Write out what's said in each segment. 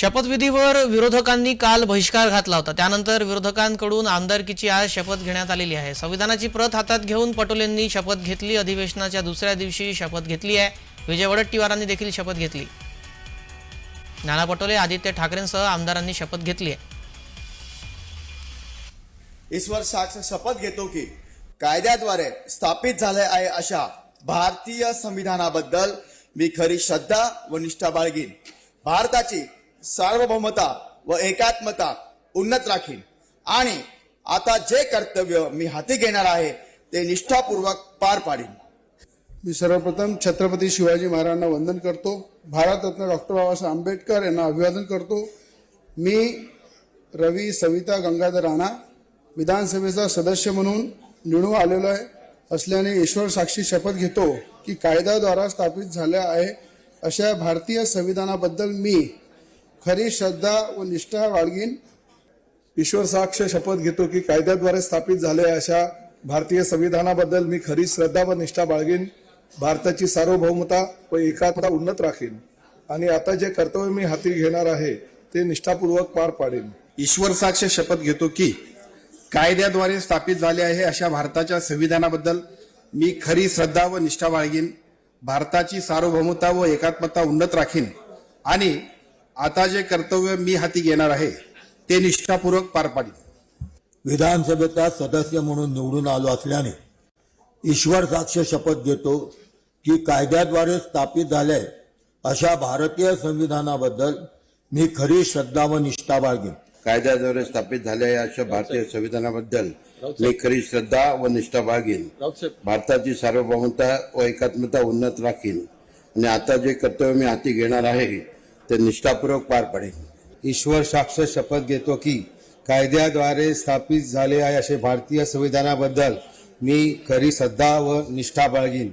शपथविधीवर विरोधकांनी काल बहिष्कार घातला होता. त्यानंतर विरोधकांकडून आमदारकीची आज शपथ घेण्यात आलेली आहे. संविधानाची प्रत हातात घेऊन पटोलेंनी शपथ घेतली. अधिवेशनाच्या दुसऱ्या दिवशी शपथ घेतली आहे. विजय वडट्टीवारांनी देखील शपथ घेतली. नाना पटोले आदित्य ठाकरेंसह आमदारांनी शपथ घेतली आहे. ईश्वर साक्ष शपथ घेतो की कायद्याद्वारे स्थापित झाले आहे अशा भारतीय संविधानाबद्दल मी खरी श्रद्धा व निष्ठा बाळगीन. भारताची सार्वभौमता व एकात्मता उन्नत राखीन. आणि आता जे कर्तव्य मी हाती घेणार आहे ते निष्ठापूर्वक पार पाडीन. मी सर्वप्रथम छत्रपती शिवाजी महाराजांना वंदन करतो. भारतरत्न डॉक्टर बाबासाहेब आंबेडकर यांना अभिवादन करतो. मी रवी सविता गंगाधर राणा विधानसभेचा सदस्य म्हणून निवडून आलेलो आहे. असल्याने ईश्वर साक्षी शपथ घेतो की कायद्याद्वारा स्थापित झाल्या आहे अशा भारतीय संविधानाबद्दल मी खरी श्रद्धा व निष्ठा बाळगीन ईश्वर साक्ष शपथ घेतो की कायद्याद्वारे स्थापित झाले अशा भारतीय संविधानाबद्दल मी खरी श्रद्धा व निष्ठा बाळगीन भारताची सार्वभौमता व एकात्मता उन्नत राखीन. आणि आता जे कर्तव्य मी हाती घेणार आहे ते निष्ठापूर्वक पार पाडेन. ईश्वर साक्ष शपथ घेतो की कायद्याद्वारे स्थापित झाले आहे अशा भारताच्या संविधानाबद्दल मी खरी श्रद्धा व निष्ठा बाळगीन भारताची सार्वभौमता व एकात्मता उन्नत राखीन. आणि आता जे कर्तव्य मी हाती घेणार आहे ते निष्ठापूर्वक पार पाडीन. विधानसभेचा सदस्य म्हणून निवडून आलो असल्याने ईश्वर साक्ष शपथ घेतो की कायद्याद्वारे स्थापित झाले अशा भारतीय संविधानाबद्दल मी खरी श्रद्धा व निष्ठा बाळगीन. कायद्याद्वारे स्थापित झालेल्या अशा भारतीय संविधानाबद्दल मी खरी श्रद्धा व निष्ठा बाळगीन. भारताची सार्वभौमता व एकात्मता उन्नत राखीन. आणि आता जे कर्तव्य मी हाती घेणार आहे ते निष्ठापूर्वक पार पाडेन ईश्वर साक्ष शपथ घेतो की कायद्याद्वारे स्थापित झाले आहे असे भारतीय संविधानाबद्दल मी खरी श्रद्धा व निष्ठा बाळगीन.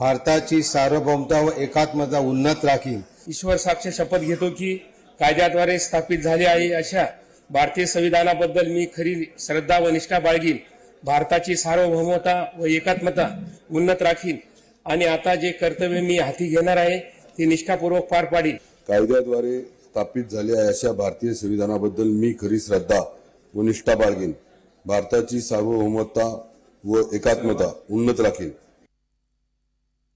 भारताची सार्वभौमता व एकात्मता उन्नत राखीन. ईश्वर साक्ष शपथ घेतो की कायद्याद्वारे स्थापित झाले आहे अशा भारतीय संविधानाबद्दल मी खरी श्रद्धा व निष्ठा बाळगीन. भारताची सार्वभौमता व एकात्मता उन्नत राखीन. आणि आता जे कर्तव्य मी हाती घेणार आहे ते निष्ठापूर्वक पार पाडीन. कायद्याद्वारे स्थापित झाले आहे अशा भारतीय संविधानाबद्दल मी खरी श्रद्धा व निष्ठा बाळगेन. भारताची सार्वभौमता व एकात्मता उन्नत राखेन.